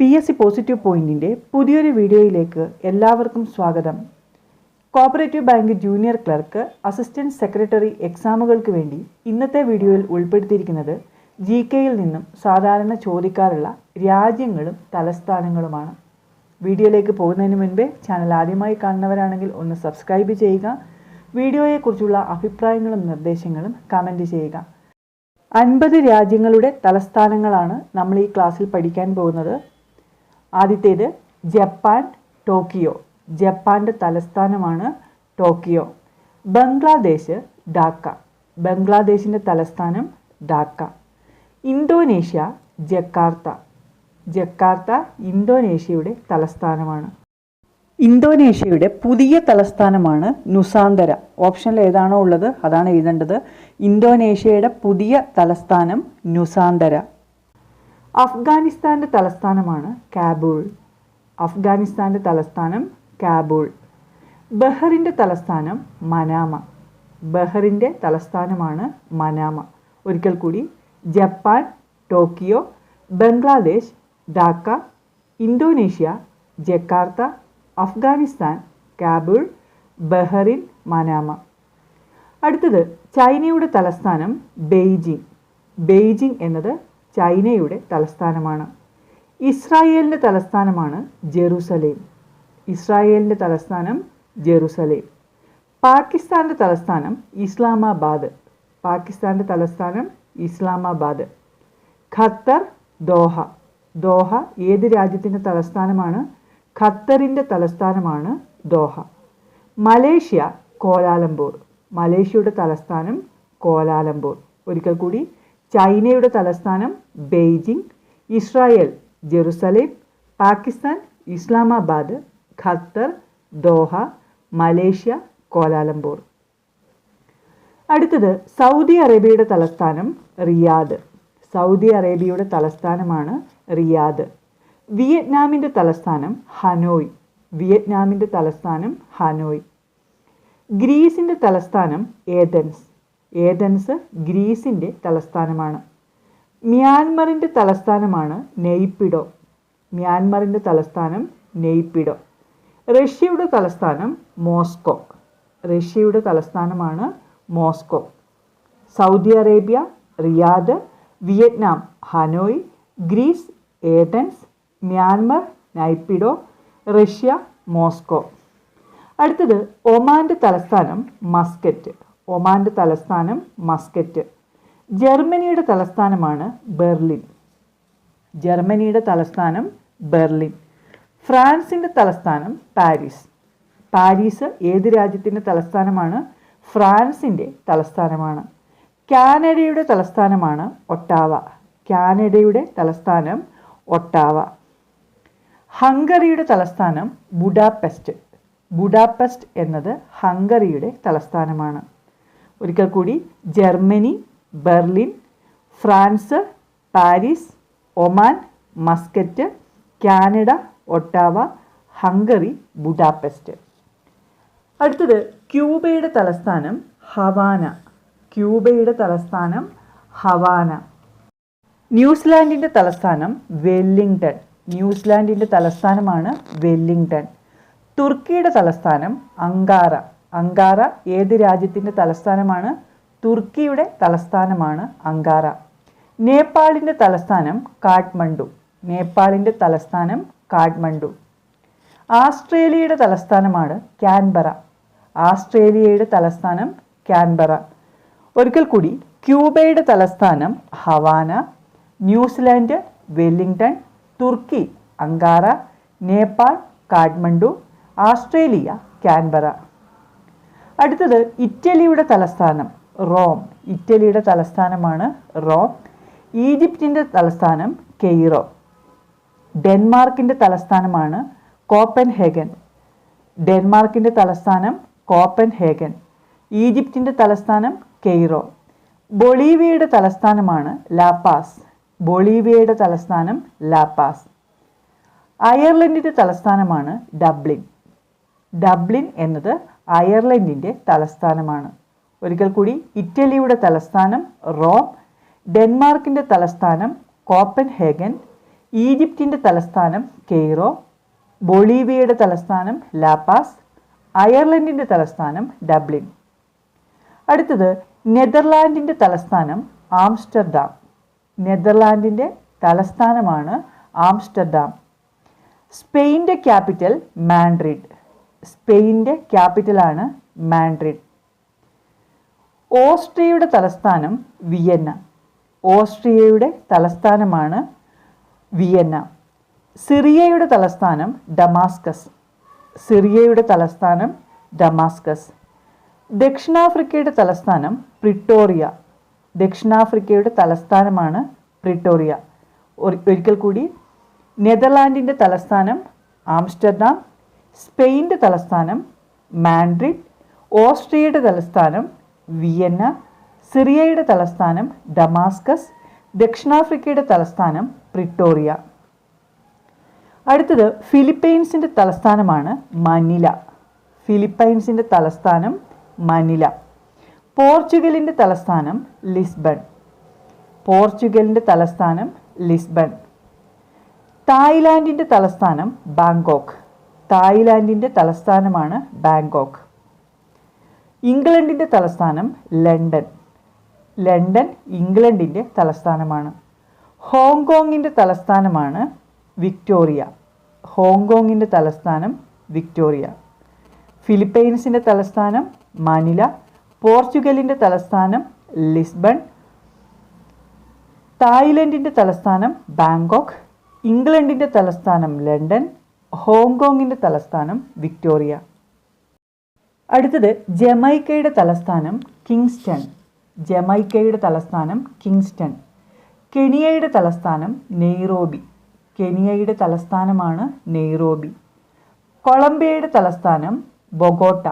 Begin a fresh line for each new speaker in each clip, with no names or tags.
P S C positive പോയിന്റിന്റെ പുതിയൊരു വീഡിയോയിലേക്ക് എല്ലാവർക്കും സ്വാഗതം. Cooperative bank junior clerk assistant secretary എക്സാമുകൾക്ക് വേണ്ടി ഇന്നത്തെ വീഡിയോയിൽ ഉൾപ്പെടുത്തിയിരിക്കുന്നത് ജി കെയിൽ നിന്നും സാധാരണ ചോദിക്കാറുള്ള രാജ്യങ്ങളും തലസ്ഥാനങ്ങളുമാണ്. വീഡിയോയിലേക്ക് പോകുന്നതിന് മുൻപേ ചാനൽ ആദ്യമായി കാണുന്നവരാണെങ്കിൽ ഒന്ന് സബ്സ്ക്രൈബ് ചെയ്യുക വീഡിയോയെക്കുറിച്ചുള്ള അഭിപ്രായങ്ങളും നിർദ്ദേശങ്ങളും കമന്റ് ചെയ്യുക. അൻപത് രാജ്യങ്ങളുടെ തലസ്ഥാനങ്ങളാണ് നമ്മൾ ഈ ക്ലാസ്സിൽ പഠിക്കാൻ പോകുന്നത്. ആദ്യത്തേത് ജപ്പാൻ ടോക്കിയോ. ജപ്പാന്റെ തലസ്ഥാനമാണ് ടോക്കിയോ. ബംഗ്ലാദേശ് ഡാക്ക ബംഗ്ലാദേശിന്റെ തലസ്ഥാനം ഡാക്ക ഇന്തോനേഷ്യ ജക്കാർത്ത. ജക്കാർത്ത ഇന്തോനേഷ്യയുടെ തലസ്ഥാനമാണ്. ഇന്തോനേഷ്യയുടെ പുതിയ തലസ്ഥാനമാണ് നുസാന്തര. ഓപ്ഷനിൽ ഏതാണോ ഉള്ളത് അതാണ് എഴുതേണ്ടത്. ഇന്തോനേഷ്യയുടെ പുതിയ തലസ്ഥാനം നുസാന്തര. അഫ്ഗാനിസ്ഥാന്റെ തലസ്ഥാനമാണ് കാബൂൾ. അഫ്ഗാനിസ്ഥാന്റെ തലസ്ഥാനം കാബൂൾ. ബഹറിന്റെ തലസ്ഥാനം മനാമ. ബഹറിന്റെ തലസ്ഥാനമാണ് മനാമ. ഒരിക്കൽ കൂടി Japan Tokyo Bangladesh Dhaka Indonesia Jakarta Afghanistan Kabul Bahrain Manama. അടുത്തത് ചൈനയുടെ തലസ്ഥാനം ബെയ്ജിംഗ് ബെയ്ജിംഗ് എന്നത് ചൈനയുടെ തലസ്ഥാനമാണ്. ഇസ്രായേലിന്റെ തലസ്ഥാനമാണ് ജെറുസലേം. ഇസ്രായേലിന്റെ തലസ്ഥാനം ജെറുസലേം. പാകിസ്ഥാന്റെ തലസ്ഥാനം ഇസ്ലാമാബാദ്. പാകിസ്ഥാന്റെ തലസ്ഥാനം ഇസ്ലാമാബാദ്. Qatar Doha. ദോഹ ഏത് രാജ്യത്തിന്റെ തലസ്ഥാനമാണ്? ഖത്തറിന്റെ തലസ്ഥാനമാണ് ദോഹ. Malaysia Kuala Lumpur. മലേഷ്യയുടെ തലസ്ഥാനം കോലാലംപൂർ. ഒരിക്കൽ കൂടി ചൈനയുടെ തലസ്ഥാനം Beijing Israel Jerusalem Pakistan Islamabad Qatar Doha Malaysia Kuala Lumpur അടുത്തത് സൗദി അറേബ്യയുടെ തലസ്ഥാനം റിയാദ്. സൗദി അറേബ്യയുടെ തലസ്ഥാനമാണ് റിയാദ്. വിയറ്റ്നാമിന്റെ തലസ്ഥാനം ഹനോയ്. വിയറ്റ്നാമിന്റെ തലസ്ഥാനം ഹനോയ്. ഗ്രീസിന്റെ തലസ്ഥാനം ഏതൻസ് ഏതൻസ് ഗ്രീസിന്റെ തലസ്ഥാനമാണ്. മ്യാൻമറിന്റെ തലസ്ഥാനമാണ് നെയ്പിഡോ. മ്യാൻമറിന്റെ തലസ്ഥാനം നെയ്പിഡോ. റഷ്യയുടെ തലസ്ഥാനം മോസ്കോ. റഷ്യയുടെ തലസ്ഥാനമാണ് Moscow. Saudi Arabia Riyadh Vietnam Hanoi Greece Athens Myanmar Naypyidaw Russia Moscow. അടുത്തത് ഒമാന്റെ തലസ്ഥാനം മസ്കറ്റ്. ഒമാന്റെ തലസ്ഥാനം മസ്കറ്റ്. ജർമ്മനിയുടെ തലസ്ഥാനമാണ് ബെർലിൻ. ജർമ്മനിയുടെ തലസ്ഥാനം ബെർലിൻ. ഫ്രാൻസിന്റെ തലസ്ഥാനം പാരീസ്. പാരീസ് ഏത് രാജ്യത്തിന്റെ തലസ്ഥാനമാണ്? ഫ്രാൻസിന്റെ തലസ്ഥാനമാണ്. കാനഡയുടെ തലസ്ഥാനമാണ് ഒട്ടാവ. കാനഡയുടെ തലസ്ഥാനം ഒട്ടാവ. ഹംഗറിയുടെ തലസ്ഥാനം ബുഡാപെസ്റ്റ്. ബുഡാപെസ്റ്റ് എന്നത് ഹംഗറിയുടെ തലസ്ഥാനമാണ്. ഒരിക്കൽ കൂടി Germany Berlin France Paris Oman Muscat Canada Ottawa Hungary Budapest. അടുത്തത് ക്യൂബയുടെ തലസ്ഥാനം ഹവാന. ക്യൂബയുടെ തലസ്ഥാനം ഹവാന. ന്യൂസിലാൻഡിന്റെ തലസ്ഥാനം വെല്ലിംഗ്ടൺ. ന്യൂസിലാൻഡിന്റെ തലസ്ഥാനമാണ് വെല്ലിംഗ്ടൺ. തുർക്കിയുടെ തലസ്ഥാനം അങ്കാറ. അങ്കാറ ഏത് രാജ്യത്തിന്റെ തലസ്ഥാനമാണ്? തുർക്കിയുടെ തലസ്ഥാനമാണ് അങ്കാറ നേപ്പാളിന്റെ തലസ്ഥാനം കാഠ്മണ്ഡു. നേപ്പാളിന്റെ തലസ്ഥാനം കാഠ്മണ്ഡു. ആസ്ട്രേലിയയുടെ തലസ്ഥാനമാണ് ക്യാൻബറ. ആസ്ട്രേലിയയുടെ തലസ്ഥാനം ക്യാൻബറ. ഒരിക്കൽ കൂടി ക്യൂബയുടെ തലസ്ഥാനം Havana New Zealand Wellington Turkey Ankara Nepal Kathmandu Australia Canberra. അടുത്തത് ഇറ്റലിയുടെ തലസ്ഥാനം റോം. ഇറ്റലിയുടെ തലസ്ഥാനമാണ് റോം. ഈജിപ്തിന്റെ തലസ്ഥാനം കെയ്റോ. ഡെൻമാർക്കിന്റെ തലസ്ഥാനമാണ് കോപ്പൻഹേഗൻ. ഡെൻമാർക്കിന്റെ തലസ്ഥാനം കോപ്പൻഹേഗൻ. ഈജിപ്തിന്റെ തലസ്ഥാനം കെയ്റോ. ബൊളീവിയയുടെ തലസ്ഥാനമാണ് ലാപ്പാസ്. ബൊളീവിയയുടെ തലസ്ഥാനം ലാപ്പാസ്. അയർലൻഡിന്റെ തലസ്ഥാനമാണ് ഡബ്ലിൻ. ഡബ്ലിൻ എന്നത് അയർലൻഡിന്റെ തലസ്ഥാനമാണ്. ഒരിക്കൽ കൂടി ഇറ്റലിയുടെ തലസ്ഥാനം റോം ഡെൻമാർക്കിന്റെ തലസ്ഥാനം കോപ്പൻഹേഗൻ ഈജിപ്തിന്റെ തലസ്ഥാനം കെയ്റോ ബൊളീവിയയുടെ തലസ്ഥാനം ലാപ്പാസ് അയർലൻഡിന്റെ തലസ്ഥാനം ഡബ്ലിൻ. അടുത്തത് നെതർലാൻഡിന്റെ തലസ്ഥാനം ആംസ്റ്റർഡാം. നെതർലാൻഡിന്റെ തലസ്ഥാനമാണ് ആംസ്റ്റർഡാം. സ്പെയിന്റെ ക്യാപിറ്റൽ മാൻഡ്രിഡ്. സ്പെയിന്റെ ക്യാപിറ്റലാണ് മാൻഡ്രിഡ്. ഓസ്ട്രിയയുടെ തലസ്ഥാനം വിയന്ന. ഓസ്ട്രിയയുടെ തലസ്ഥാനമാണ് വിയന്ന. സിറിയയുടെ തലസ്ഥാനം ഡമാസ്കസ്. സിറിയയുടെ തലസ്ഥാനം ഡമാസ്കസ്. ദക്ഷിണാഫ്രിക്കയുടെ തലസ്ഥാനം പ്രിട്ടോറിയ. ദക്ഷിണാഫ്രിക്കയുടെ തലസ്ഥാനമാണ് പ്രിട്ടോറിയ. ഒരിക്കൽ കൂടി നെതർലാൻഡിന്റെ തലസ്ഥാനം ആംസ്റ്റർഡാം സ്പെയിന്റെ തലസ്ഥാനം മാൻഡ്രിഡ് ഓസ്ട്രിയയുടെ തലസ്ഥാനം വിയന്ന സിറിയയുടെ തലസ്ഥാനം ഡമാസ്കസ് ദക്ഷിണാഫ്രിക്കയുടെ തലസ്ഥാനം പ്രിട്ടോറിയ. അടുത്തത് ഫിലിപ്പൈൻസിന്റെ തലസ്ഥാനമാണ് മനില. ഫിലിപ്പൈൻസിന്റെ തലസ്ഥാനം മനില. പോർച്ചുഗലിന്റെ തലസ്ഥാനം ലിസ്ബൺ. പോർച്ചുഗലിന്റെ തലസ്ഥാനം ലിസ്ബൺ. തായ്ലാൻഡിന്റെ തലസ്ഥാനം ബാങ്കോക്ക്. തായ്ലാൻഡിന്റെ തലസ്ഥാനമാണ് ബാങ്കോക്ക്. ഇംഗ്ലണ്ടിന്റെ തലസ്ഥാനം ലണ്ടൻ. ലണ്ടൻ ഇംഗ്ലണ്ടിന്റെ തലസ്ഥാനമാണ്. ഹോങ്കോങ്ങിന്റെ തലസ്ഥാനമാണ് വിക്ടോറിയ. ഹോങ്കോങ്ങിന്റെ തലസ്ഥാനം വിക്ടോറിയ. ഫിലിപ്പൈൻസിന്റെ തലസ്ഥാനം മനില. പോർച്ചുഗലിന്റെ തലസ്ഥാനം ലിസ്ബൺ. തായ്ലൻഡിന്റെ തലസ്ഥാനം ബാങ്കോക്ക്. ഇംഗ്ലണ്ടിന്റെ തലസ്ഥാനം ലണ്ടൻ. ഹോങ്കോങ്ങിന്റെ തലസ്ഥാനം വിക്ടോറിയ. അടുത്തത് ജമൈക്കയുടെ തലസ്ഥാനം കിങ്സ്റ്റൺ. ജമൈക്കയുടെ തലസ്ഥാനം കിങ്സ്റ്റൺ. കെനിയയുടെ തലസ്ഥാനം നെയ്റോബി. കെനിയയുടെ തലസ്ഥാനമാണ് നെയ്റോബി. കൊളംബിയയുടെ തലസ്ഥാനം ബൊഗോട്ട.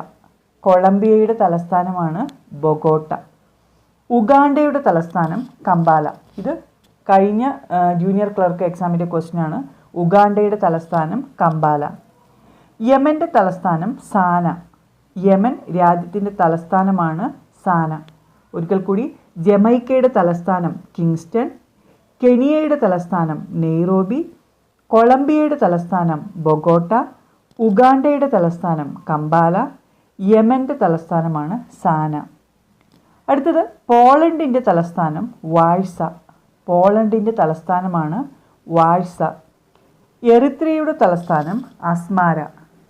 കൊളംബിയയുടെ തലസ്ഥാനമാണ് ബൊഗോട്ട. ഉഗാണ്ടയുടെ തലസ്ഥാനം കമ്പാല. ഇത് കഴിഞ്ഞ ജൂനിയർ ക്ലർക്ക് എക്സാമിന്റെ ക്വസ്റ്റ്യൻ ആണ് ഉഗാണ്ടയുടെ തലസ്ഥാനം കമ്പാല യമന്റെ തലസ്ഥാനം സാന. യമൻ രാജ്യത്തിന്റെ തലസ്ഥാനമാണ് സാന. ഒരിക്കൽ കൂടി ജമൈക്കയുടെ തലസ്ഥാനം കിങ്സ്റ്റൺ കെനിയയുടെ തലസ്ഥാനം നെയ്റോബി കൊളംബിയയുടെ തലസ്ഥാനം ബൊഗോട്ട ഉഗാണ്ടയുടെ തലസ്ഥാനം കമ്പാല യമന്റെ തലസ്ഥാനമാണ് സാന. അടുത്തത് പോളണ്ടിന്റെ തലസ്ഥാനം വാഴ്സ. പോളണ്ടിന്റെ തലസ്ഥാനമാണ് വാഴ്സ. എറിത്രിയയുടെ തലസ്ഥാനം അസ്മാര.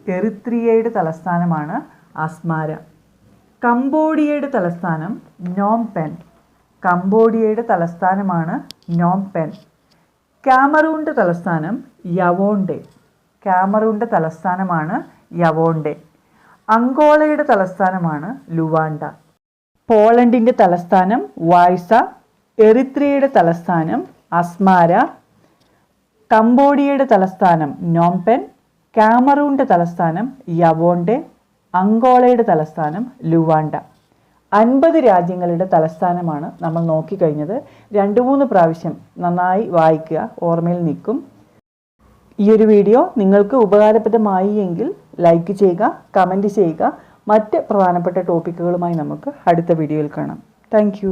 എറിത്രിയയുടെ തലസ്ഥാനമാണ് അസ്മാര. കംബോഡിയയുടെ തലസ്ഥാനം നോം പെൻ കംബോഡിയയുടെ തലസ്ഥാനമാണ് നോം പെൻ ക്യാമറൂണിന്റെ തലസ്ഥാനം യവോണ്ടെ. ക്യാമറൂണിന്റെ തലസ്ഥാനമാണ് യവോണ്ടെ. അങ്കോളയുടെ തലസ്ഥാനമാണ് ലുവാണ്ട. പോളണ്ടിന്റെ തലസ്ഥാനം വായ്സ എറിത്രിയയുടെ തലസ്ഥാനം അസ്മാര. കംബോഡിയയുടെ തലസ്ഥാനം നോംപെൻ കാമറൂണിന്റെ തലസ്ഥാനം യവോണ്ടെ അങ്കോളയുടെ തലസ്ഥാനം ലുവാണ്ട. അൻപത് രാജ്യങ്ങളുടെ തലസ്ഥാനമാണ് നമ്മൾ നോക്കിക്കഴിഞ്ഞത്. രണ്ട് മൂന്ന് പ്രാവശ്യം നന്നായി വായിക്കുക ഓർമ്മയിൽ നിൽക്കും. ഈ ഒരു വീഡിയോ നിങ്ങൾക്ക് ഉപകാരപ്രദമായി എങ്കിൽ ലൈക്ക് ചെയ്യുക കമന്റ് ചെയ്യുക. മറ്റ് പ്രധാനപ്പെട്ട ടോപ്പിക്കുകളുമായി നമുക്ക് അടുത്ത വീഡിയോയിൽ കാണാം. താങ്ക്